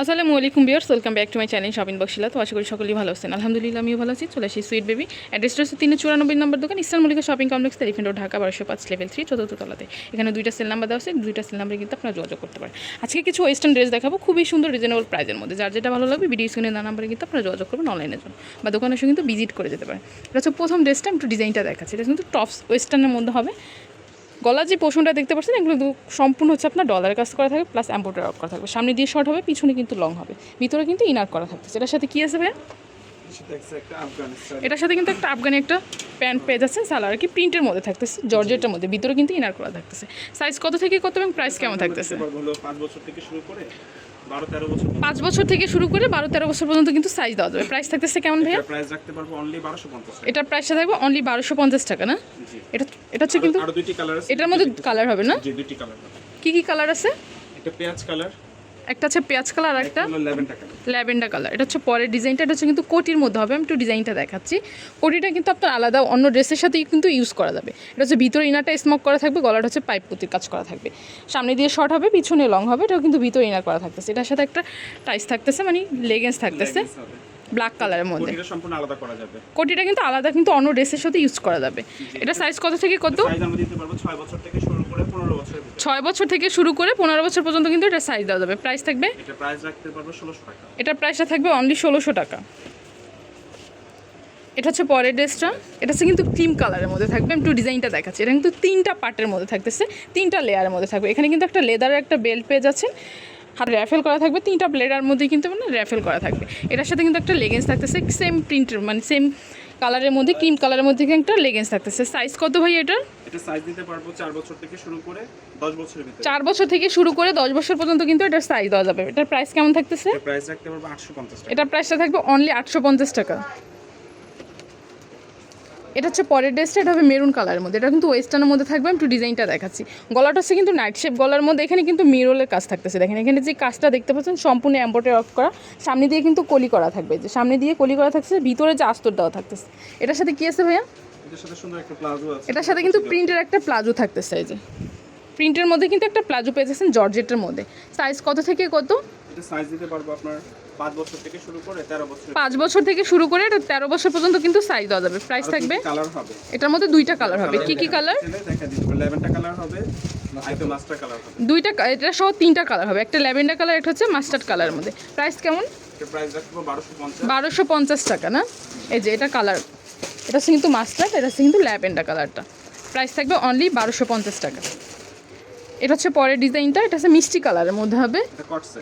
আসসালামু আলাইকুম viewers welcome back to my channel shopping বক্সিলা তো আশা করি সকলেই ভালো আছেন। আলহামদুলিল্লাহ, আমিও ভালো আছি। চলে আসি সুইট বেবি। অ্যাড্রেসটা হচ্ছে তিন চুরানব্বই নম্বর দোকান Eastern Mallika shopping complex Elephant Road, Dhaka, বারোশো পাঁচ লেভেল থ্রি চতুর্থ তলাতে। এখানে দুইটা সেল নাম্বার দেওয়া আছে, দুইটা সেল নাম্বারে কিন্তু আপনারা যোগাযোগ করতে পারেন। আজকে কিছু ওয়েস্টার্ন ড্রেস দেখাবো, খুবই সুন্দর রিজনেবল প্রাইজের মধ্যে। যার যেটা ভালো লাগবে ভিডিও স্ক্রিনে না নাম্বারে কিন্তু আপনারা যোগাযোগ করবেন অনলাইনের জন্য। বা দোকানে এসে কিন্তু ভিজিট করে যেতে পারেন। এটা প্রথম ড্রেসটা একটু ডিজাইনটা দেখাচ্ছে। এটা কিন্তু টপস ওয়েস্টার্নের মধ্যে হবে। গলার যে পোষণটা দেখতে পাচ্ছেন এগুলো সম্পূর্ণ হচ্ছে আপনার ডলারের কাজ করা থাকবে প্লাস অ্যাম্পোটার করা থাকবে। সামনে দিয়ে শর্ট হবে পিছনে কিন্তু লং হবে। ভিতরে কিন্তু ইনার করা থাকবে। এটার সাথে কী আছে ভাইয়া? এটার সাথে কিন্তু একটা আফগানি একটা প্যান্ট পেয়ে যাচ্ছে সালার কি প্রিন্টের মধ্যে থাকতেছে জর্জেটের মধ্যে। ভিতরে কিন্তু ইনার করা থাকতেছে। সাইজ কত থেকে কত এবং প্রাইস কেমন থাকতেছে? পাঁচ বছর থেকে শুরু করে বারো তেরো বছর পাঁচ বছর থেকে শুরু করে বারো তেরো বছর পর্যন্ত কিন্তু সাইজ দেওয়া যাবে। প্রাইস থাকতেছে কেমন ভাইয়া? প্রাইস রাখতে পারব অনলি বারোশো পঞ্চাশ এটার প্রাইসটা থাকবে অনলি বারোশো পঞ্চাশ টাকা না? এটা এটা হচ্ছে কিন্তু আরও দুইটি কালার এটার মধ্যে কালার হবে না? জি দুইটি কালার কি কি কালার আছে? এটা পেঁয়াজ কালার একটা আছে পেঁয়াজ কালার আর একটা ল্যাভেন্ডার কালার এটা হচ্ছে পরের ডিজাইনটা এটা হচ্ছে কিন্তু কোটির মধ্যে হবে। আমি একটু ডিজাইনটা দেখাচ্ছি। কোটিটা কিন্তু আপনার আলাদা অন্য ড্রেসের সাথেই কিন্তু ইউজ করা যাবে। এটা হচ্ছে ভিতরে ইনারটা স্মোক করা থাকবে গলাটা হচ্ছে পাইপ পুতির কাজ করা থাকবে। সামনে দিয়ে শর্ট হবে পিছনে লং হবে এটাও কিন্তু ভিতরে ইনার করা থাকতেছে। এটার সাথে একটা টাইস থাকতেছে মানে লেগেন্স থাকতেছে ব্ল্যাক কালারের মধ্যে। কোটিটা সম্পূর্ণ আলাদা করা যাবে। কোটিটা কিন্তু আলাদা কিন্তু অন্য ড্রেসের সাথে ইউজ করা যাবে। এটা সাইজ কত থেকে কত? ছয় বছর থেকে শুরু করে পনেরো বছরের ভিতরে। ছয় বছর থেকে শুরু করে পনেরো বছর পর্যন্ত কিন্তু এটা সাইজ দেওয়া যাবে। প্রাইস থাকবে? এটা প্রাইস রাখতে পারব ষোলোশো টাকা। এটার প্রাইসটা থাকবে অনলি ষোলোশো টাকা। এটা হচ্ছে পরের ড্রেসটা এটা হচ্ছে কিন্তু ক্রিম কালারের মধ্যে থাকবে। আমি একটু ডিজাইনটা দেখাচ্ছি। এটা কিন্তু তিনটা পার্টের মধ্যে থাকতেছে। তিনটা লেয়ারের মধ্যে থাকবে। এখানে কিন্তু একটা লেদারের একটা বেল্ট পেয়ে যাচ্ছেন। হাতে র্যাফেল করা থাকবে। তিনটা প্লেটার মধ্যে কিন্তু মানে র্যাফেল করা থাকবে। এটার সাথে কিন্তু একটা লেগেন্স থাকতেছে। সেম প্রিন্টের মানে সেম কালারের মধ্যে ক্রিম কালারের মধ্যে কি একটা লেগেন্স থাকতেছে। সাইজ কত ভাই এটার? এটা সাইজ দিতে পারব 4 বছর থেকে শুরু করে দশ বছরের ভিতরে। 4 বছর থেকে শুরু করে দশ বছর পর্যন্ত কিন্তু এটার সাইজ দেওয়া যাবে। এটার প্রাইস কেমন থাকতেছে? এটা প্রাইস রাখতে পারব আটশো পঞ্চাশ টাকা। এটার প্রাইসটা থাকবে অনলি আটশো পঞ্চাশ টাকা। এটা হচ্ছে পরের ড্রেসটা এটা হবে মেরুন কালারের মধ্যে। এটা কিন্তু ওয়েস্টার্নের মধ্যে থাকবে আমি একটু ডিজাইনটা দেখাচ্ছি। গলাটা হচ্ছে কিন্তু নাইট শেপ গলার মধ্যে এখানে কিন্তু মিরোলের কাজ থাকতেছে। দেখেন এখানে যে কাজটা দেখতে পাচ্ছেন সম্পূর্ণ এম্পোটার অফ করা। সামনে দিয়ে কিন্তু কলি করা থাকবে। যে সামনে দিয়ে কলি করা থাকছে ভিতরে যে আস্তর দেওয়া থাকতেছে। এটার সাথে কি আছে ভাইয়া? এটার সাথে কিন্তু প্রিন্টের একটা প্লাজো থাকতেছে এই যে। প্রিন্টের মধ্যে কিন্তু একটা প্লাজো পেয়ে যাচ্ছেন জর্জেটের মধ্যে। সাইজ কত থেকে কত? এটা সাইজ দিতে পারব আপনার পাঁচ বছর থেকে শুরু করে তেরো বছর। পাঁচ বছর থেকে শুরু করে এটা তেরো বছর পর্যন্ত কিন্তু সাইজ দেওয়া যাবে। প্রাইস থাকবে? কালার হবে? এটার মধ্যে দুইটা কালার হবে। কি কি কালার দেখা দিতে পারব কালার হবে দুইটা এটা সহ তিনটা কালার হবে। একটা ল্যাভেন্ডার কালার একটা হচ্ছে মাস্টার্ড কালারের মধ্যে। প্রাইস কেমন? বারোশো পঞ্চাশ। টাকা না? এই যে এটা কালার এটা হচ্ছে কিন্তু মাস্টার্ড এটা হচ্ছে কিন্তু ল্যাভেন্ডার কালারটা প্রাইস থাকবে অনলি বারোশো পঞ্চাশ টাকা। এটা হচ্ছে পরের ডিজাইনটা এটা হচ্ছে মিষ্টি কালারের মধ্যে হবে।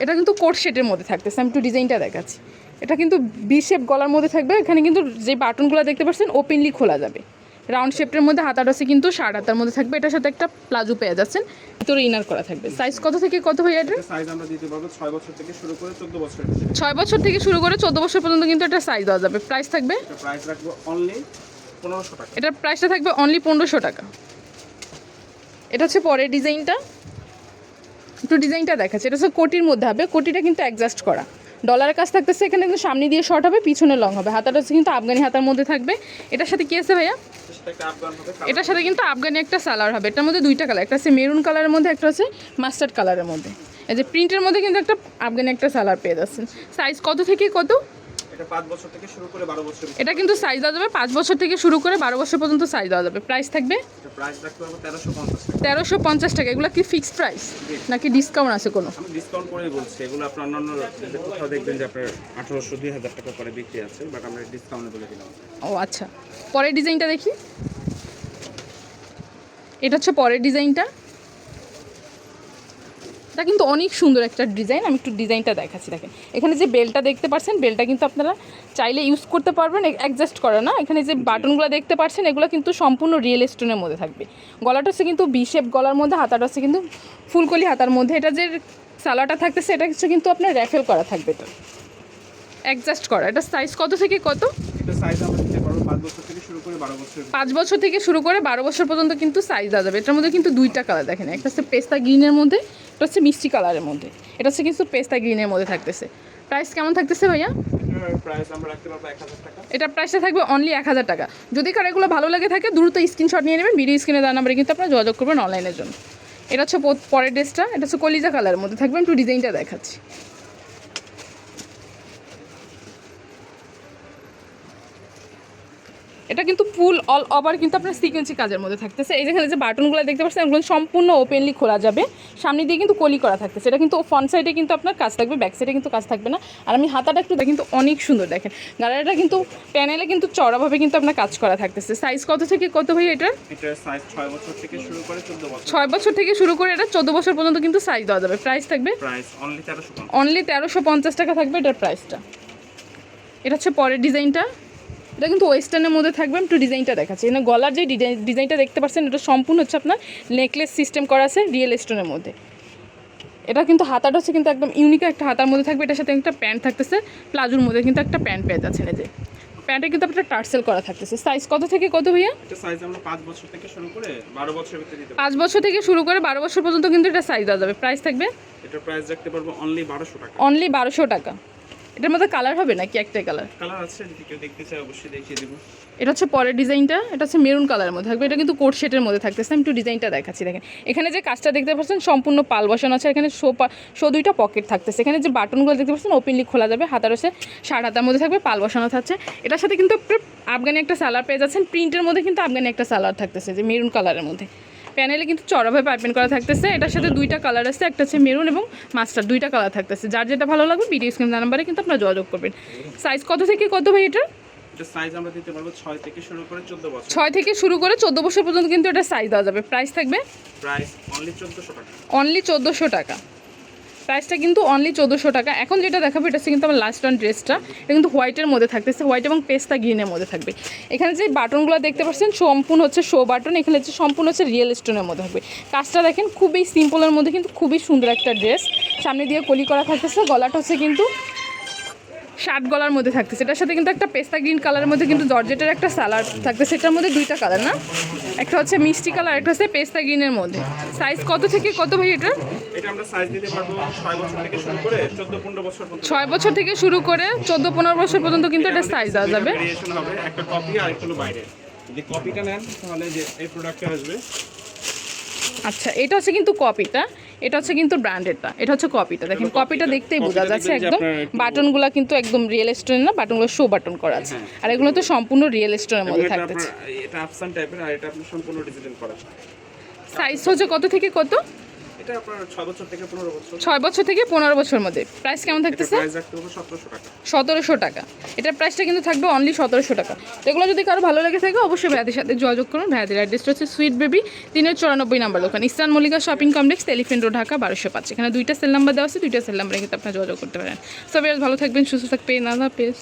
এটা কিন্তু কোট শেটের মধ্যে থাকতেছে আমি একটু ডিজাইনটা দেখাচ্ছি। এটা কিন্তু বি শেপ গলার মধ্যে থাকবে এখানে কিন্তু যে বাটনগুলো দেখতে পাচ্ছেন ওপেনলি খোলা যাবে। রাউন্ড শেপের মধ্যে হাতাটা হচ্ছে কিন্তু শার্ট হাতার মধ্যে থাকবে এটার সাথে একটা প্লাজো পেয়ে যাচ্ছেন। ভিতরে ইনার করা থাকবে। সাইজ কত থেকে কত ভাই এটা? সাইজ আমরা দিতে পারব ছয় বছর থেকে শুরু করে চোদ্দ বছরের ভিতরে ছয় বছর থেকে শুরু করে চোদ্দ বছর পর্যন্ত কিন্তু এটা সাইজ দেওয়া যাবে। প্রাইস থাকবে? প্রাইস রাখব অনলি টাকা। এটার প্রাইসটা থাকবে অনলি পনেরোশো টাকা। এটা হচ্ছে পরের ডিজাইনটা। একটু ডিজাইনটা দেখাচ্ছে। এটা হচ্ছে কোটির মধ্যে হবে। কোটিটা কিন্তু অ্যাডজাস্ট করা। ডলারের কাজ থাকতেছে, এখানে কিন্তু সামনে দিয়ে শর্ট হবে, পিছনে লং হবে। হাতাটা হচ্ছে কিন্তু আফগানি হাতার মধ্যে থাকবে। এটার সাথে কি আছে ভাইয়া? এটার সাথে কিন্তু আফগানি একটা সালোয়ার হবে। এটার মধ্যে দুইটা কালার একটা হচ্ছে মেরুন কালারের মধ্যে, একটা হচ্ছে মাস্টার্ড কালারের মধ্যে। এই যে প্রিন্টের মধ্যে কিন্তু একটা আফগানি একটা সালোয়ার পেয়ে যাচ্ছেন। সাইজ কত থেকে কত? এটা পাঁচ বছর থেকে শুরু করে বারো বছর এটা কিন্তু সাইজ দেওয়া যাবে। পাঁচ বছর থেকে শুরু করে বারো বছর পর্যন্ত সাইজ দেওয়া যাবে। প্রাইস থাকবে? এটা প্রাইস রাখতে পারব তেরোশো পঞ্চাশ টাকা। এগুলো কি ফিক্সড প্রাইস নাকি ডিসকাউন্ট আছে কোনো? আমি ডিসকাউন্ট করেই বলছি। এগুলো আপনার অন্যান্য কোথাও দেখবেন যে আপনার টাকা করে বিক্রি আছে বাট আমরা ডিসকাউন্টে বলে দিলাম। ও আচ্ছা। পরের ডিজাইনটা দেখি। এটা হচ্ছে পরের ডিজাইনটা এটা কিন্তু অনেক সুন্দর একটা ডিজাইন। আমি একটু ডিজাইনটা দেখাচ্ছি দেখেন। এখানে যে বেলটা দেখতে পাচ্ছেন বেলটা কিন্তু আপনারা চাইলে ইউজ করতে পারবেন অ্যাডজাস্ট করে না। এখানে যে বাটনগুলো দেখতে পাচ্ছেন এগুলো কিন্তু সম্পূর্ণ রিয়েল স্টোনের মধ্যে থাকবে। গলাটা হচ্ছে কিন্তু বি শেপ গলার মধ্যে হাতাটা হচ্ছে কিন্তু ফুলকলি হাতার মধ্যে। এটা যে সালাটা থাকতেছে এটা হচ্ছে কিন্তু আপনার র্যাফেল করা থাকবে এটা। অ্যাডজাস্ট করা। এটা সাইজ কত থেকে কত? এটা সাইজ আমরা দিতে পারব পাঁচ বছর থেকে শুরু করে বারো বছর। পাঁচ বছর থেকে শুরু করে বারো বছর পর্যন্ত কিন্তু সাইজ দেওয়া যাবে। এটার মধ্যে কিন্তু দুইটা কালার দেখেন। একটা হচ্ছে পেস্তা গ্রিনের মধ্যে এটা হচ্ছে মিষ্টি কালারের মধ্যে এটা হচ্ছে কিন্তু পেস্তা গ্রিনের মধ্যে থাকতেছে প্রাইস কেমন থাকতেছে ভাইয়া? এটা প্রাইসটা থাকবে অনলি এক হাজার টাকা। যদি কার এগুলো ভালো লাগে থাকে দ্রুত স্ক্রিনশট নিয়ে নেবেন ভিডিও স্ক্রিনে দেওয়া নাম্বারে কিন্তু আপনারা যোগাযোগ করবেন অনলাইনের জন্য। এটা হচ্ছে পরের ড্রেসটা এটা হচ্ছে কলিজা কালারের মধ্যে থাকবে আমি একটু ডিজাইনটা দেখাচ্ছি। এটা কিন্তু ফুল অল ওভার কিন্তু আপনার সিকোয়েন্সি কাজের মধ্যে থাকতেছে। এই যেখানে যে বাটনগুলো দেখতে পাচ্ছেন এগুলো সম্পূর্ণ ওপেনলি খোলা যাবে। সামনে দিয়ে কিন্তু কলি করা থাকতেছে। এটা কিন্তু ফ্রন্ট সাইডে কিন্তু আপনার কাজ থাকবে ব্যাক সাইডে কিন্তু কাজ থাকবে না। আর আমি হাতাটা একটু কিন্তু অনেক সুন্দর দেখেন। গাড়াটা কিন্তু প্যানেলে কিন্তু চড়াভাবে কিন্তু আপনার কাজ করা থাকতেছে। সাইজ কত থেকে কত ভাই এটার? ছয় বছর থেকে শুরু করে এটা চোদ্দ বছর পর্যন্ত কিন্তু সাইজ দেওয়া যাবে। প্রাইস থাকবে? অনলি তেরোশো পঞ্চাশ। টাকা থাকবে এটার প্রাইসটা এটা হচ্ছে পরের ডিজাইনটা এটা কিন্তু ওয়েস্টার্নের মধ্যে থাকবে আমি একটু ডিজাইনটা দেখাচ্ছি। এখানে গলার যে ডিজাইন ডিজাইনটা দেখতে পাচ্ছেন এটা সম্পূর্ণ হচ্ছে আপনার নেকলেস সিস্টেম করা আছে রিয়েল স্টোনের মধ্যে। এটা কিন্তু হাতাটা হচ্ছে কিন্তু একদম ইউনিক একটা হাতার মধ্যে থাকবে এটার সাথে একটা প্যান্ট থাকতেছে প্লাজোর মধ্যে কিন্তু একটা প্যান্ট পেয়ে যাচ্ছেন এই যে। প্যান্টে কিন্তু আপনার টার্সেল করা থাকতেছে। সাইজ কত থেকে কত ভাইয়া? এটা সাইজ আমরা পাঁচ বছর থেকে শুরু করে বারো বছরের ভিতরে দিতে বছর থেকে শুরু করে বারো বছর পর্যন্ত কিন্তু এটা সাইজ দেওয়া যাবে। প্রাইস থাকবে? এটার প্রাইস রাখতে পারব অনলি বারোশো টাকা। অনলি বারোশো টাকা। এটার মধ্যে কালার হবে নাকি একটাই কালার কালার আছে যদি কেউ দেখতে চায় অবশ্যই দেখিয়ে দেবো। এটা হচ্ছে পরের ডিজাইনটা এটা হচ্ছে মেরুন কালারের মধ্যে থাকবে এটা কিন্তু কোট সেটের মধ্যে থাকতেছে আমি একটু ডিজাইনটা দেখাচ্ছি দেখেন। এখানে যে কাজটা দেখতে পাচ্ছেন সম্পূর্ণ পাল বসানো আছে এখানে শো পা শো দুইটা পকেট থাকতেছে। এখানে যে বাটনগুলো দেখতে পাচ্ছেন ওপেনলি খোলা যাবে হাতার হচ্ছে ষাট হাতার মধ্যে থাকবে পাল বসানো থাকছে। এটার সাথে কিন্তু আফগানি একটা সালার পেয়ে যাচ্ছেন প্রিন্টের মধ্যে কিন্তু আফগানি একটা সালার থাকতেছে যে মেরুন কালারের মধ্যে। প্যানেলে কিন্তু চড়াভাবে পাইপেন করা থাকতেছে। এটার সাথে দুইটা কালার আছে একটা হচ্ছে মেরুন এবং মাস্টার দুইটা কালার থাকতেছে। যার যেটা ভালো লাগবে ভিডিও স্ক্রিন নাম্বারে কিন্তু আপনারা যোগাযোগ করবেন। সাইজ কত থেকে কত ভাই এটা এটা আমরা দিতে পারব ছয় থেকে শুরু করে চোদ্দ বছর। ছয় থেকে শুরু করে চোদ্দ বছর পর্যন্ত কিন্তু এটা সাইজ দেওয়া যাবে। প্রাইস থাকবে? প্রাইস অনলি চোদ্দোশো টাকা। অনলি চোদ্দোশো টাকা। প্রাইসটা কিন্তু অনলি চোদ্দোশো টাকা। এখন যেটা দেখাবো, এটা কিন্তু আমার লাস্ট ওয়ান ড্রেসটা এটা কিন্তু হোয়াইটের মধ্যে থাকতেছে। হোয়াইট এবং পেস্তা গ্রিনের মধ্যে থাকবে। এখানে যে বাটনগুলো দেখতে পাচ্ছেন, সম্পূর্ণ হচ্ছে শো বাটন এখানে হচ্ছে সম্পূর্ণ হচ্ছে রিয়েল স্টোনের মধ্যে থাকবে। কাজটা দেখেন, খুবই সিম্পলের মধ্যে কিন্তু খুবই সুন্দর একটা ড্রেস সামনে দিয়ে কলি করা থাকতেছে। গলাটা হচ্ছে কিন্তু শার্ট গলার মধ্যে থাকতেছে। এটার সাথে কিন্তু একটা পেস্তা গ্রিন কালারের মধ্যে কিন্তু জর্জেটের একটা সালার থাকতেছে। এটার মধ্যে দুইটা কালার না? একটা হচ্ছে মিষ্টি কালার একটা হচ্ছে পেস্তা গ্রিনের মধ্যে। সাইজ কত থেকে কত ভাই এটা? ছয় বছর থেকে শুরু করে চোদ্দ পনেরো বছর পর্যন্ত। কিন্তু এটা সাইজ দেওয়া যাবে। একটা কপি আর একটা বাইরে। যদি কপিটা নেন তাহলে যে এই প্রোডাক্টটা আসবে আচ্ছা এটা হচ্ছে কিন্তু কপিটা এটা হচ্ছে কিন্তু ব্র্যান্ডেডটা এটা হচ্ছে কপিটা। দেখেন কপিটা দেখতেই বোঝা যাচ্ছে একদম বাটনগুলো কিন্তু একদম রিয়েল স্টোনের না বাটনগুলো শো বাটন করা আছে। হ্যাঁ। আর এগুলো তো সম্পূর্ণ রিয়েল স্টোনের মধ্যে থাকতেছে। এটা আফসান টাইপের আর এটা আপনি সম্পূর্ণ ডিজিটাল করা সাইজ হচ্ছে কত থেকে কত? এটা আপনার ছয় বছর থেকে পনেরো বছর। থেকে মধ্যে। প্রাইস কেমন থাকতেছে? প্রাইস রাখতে হবে সতেরোশো টাকা। এটার প্রাইসটা কিন্তু থাকবে অনলি সতেরোশো টাকা। তো এগুলো যদি কারও ভালো লেগে থাকে অবশ্যই ভাইয়াদের সাথে যোগাযোগ করুন। ভাইয়াদের অ্যাড্রেসটা হচ্ছে সুইট বেবি তিনের চুরানব্বই নাম্বার দোকান। Eastern Mallika shopping complex Elephant Road Dhaka বারোশো পাঁচ। এখানে দুইটা সেল নাম্বার দেওয়া আছে দুইটা সেল নাম্বারে কিন্তু আপনারা যোগাযোগ করতে পারেন। সবাই ভালো থাকবেন সুস্থ থাকবেন। আল্লাহ হাফেজ।